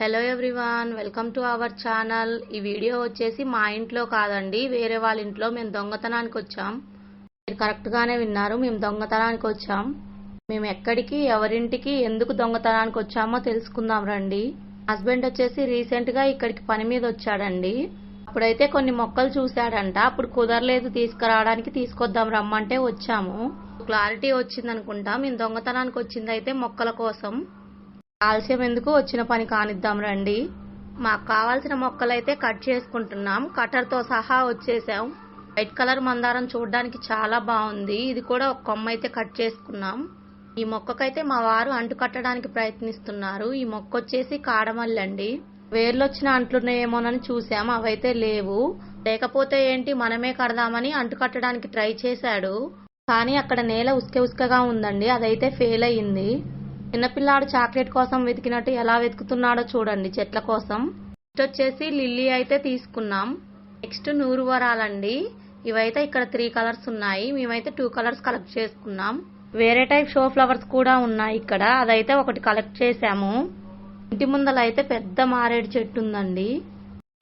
Hello everyone welcome to our channel ఈ video వచ్చేసి మా ఇంట్లో కాదండి వేరే వాళ్ళ ఇంట్లో మేము దొంగతనానికి వచ్చాం. మీరు కరెక్ట్గానే విన్నారు మేము దొంగతనానికి వచ్చాం. మేము ఎక్కడికి ఎవరింటికి ఎందుకు దొంగతనానికి వచ్చామో తెలుసుకుందాం రండి. హస్బెండ్ వచ్చేసి రీసెంట్గా ఇక్కడికి పని మీద వచ్చాడండి. అప్పుడైతే కొన్ని మొక్కలు చూశాడంట అప్పుడు కుదరలేదు తీసుకురావడానికి తీసుకొద్దాం రమ్మంటే వచ్చాము. క్లారిటీ వచ్చింది అనుకుంటా మేము దొంగతనానికి వచ్చింది అయితే మొక్కల కోసం. ఆలస్యం ఎందుకు? వచ్చిన పని కానిద్దాం రండి. మాకు కావాల్సిన మొక్కలైతే కట్ చేసుకుంటున్నాం. కట్టర్తో సహా వచ్చేసాం. వైట్ కలర్ మందారం చూడడానికి చాలా బాగుంది. ఇది కూడా ఒక కొమ్మ అయితే కట్ చేసుకున్నాం. ఈ మొక్కకైతే మా వారు అంటు కట్టడానికి ప్రయత్నిస్తున్నారు. ఈ మొక్క వచ్చేసి కాడమల్లండి వేర్లొచ్చిన అంట్లున్నాయేమోనని చూసాం అవైతే లేవు. లేకపోతే ఏంటి? మనమే కడదామని అంటు కట్టడానికి ట్రై చేశాడు. కానీ అక్కడ నేల ఉస్కె ఉస్కగా ఉందండి. అదైతే ఫెయిల్ అయ్యింది. చిన్నపిల్లాడు చాక్లెట్ కోసం వెతికినట్టు ఎలా వెతుకుతున్నాడో చూడండి చెట్ల కోసం. నెక్స్ట్ వచ్చేసి లిల్లీ అయితే తీసుకున్నాం. నెక్స్ట్ నూరు వరాలండి. ఇవైతే ఇక్కడ త్రీ కలర్స్ ఉన్నాయి. మేమైతే టూ కలర్స్ కలెక్ట్ చేసుకున్నాం. వేరే టైప్ షో ఫ్లవర్స్ కూడా ఉన్నాయి ఇక్కడ. అదైతే ఒకటి కలెక్ట్ చేసాము ఇంటి ముందల అయితే పెద్ద మారేడు చెట్టు ఉందండి.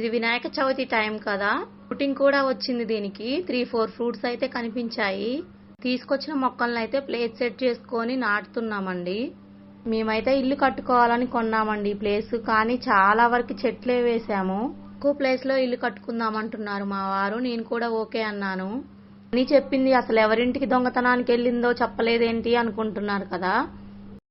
ఇది వినాయక చవితి టైం కదా. ఫ్రూటింగ్ కూడా వచ్చింది దీనికి. త్రీ ఫోర్ ఫ్రూట్స్ అయితే కనిపించాయి. తీసుకొచ్చిన మొక్కలను అయితే ప్లేట్ సెట్ చేసుకొని నాటుతున్నామండి. మేమైతే ఇల్లు కట్టుకోవాలని కొన్నామండి ఈ ప్లేస్ కానీ చాలా వరకు చెట్లే వేసాము. ఎక్కువ ప్లేస్లో ఇల్లు కట్టుకుందామంటున్నారు మా వారు నేను కూడా ఓకే అన్నాను. అని చెప్పింది అసలు ఎవరింటికి దొంగతనానికి వెళ్ళిందో చెప్పలేదేంటి అనుకుంటున్నారు కదా.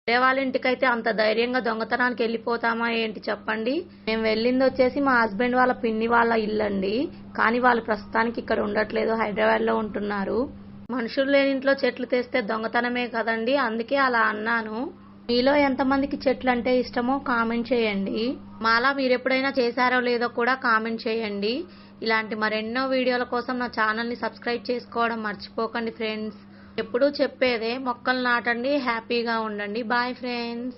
వేరే వాళ్ళ ఇంటికైతే అంత ధైర్యంగా దొంగతనానికి వెళ్ళిపోతామా ఏంటి చెప్పండి. మేము వెళ్ళింది వచ్చేసి మా హస్బెండ్ వాళ్ళ పిన్ని వాళ్ళ ఇల్లు అండి కానీ వాళ్ళు ప్రస్తుతానికి ఇక్కడ ఉండట్లేదు హైదరాబాద్లో ఉంటున్నారు. మనుషులు లేని ఇంట్లో చెట్లు తెస్తే దొంగతనమే కదండి అందుకే అలా అన్నాను. మీలో ఎంతమందికి చెట్లు అంటే ఇష్టమో కామెంట్ చేయండి. మాలా మీరు ఎప్పుడైనా చేశారో లేదో కూడా కామెంట్ చేయండి. ఇలాంటి మరెన్నో వీడియోల కోసం నా ఛానల్ని సబ్స్క్రైబ్ చేసుకోవడం మర్చిపోకండి ఫ్రెండ్స్. ఎప్పుడూ చెప్పేదే మొక్కలు నాటండి హ్యాపీగా ఉండండి. Bye friends.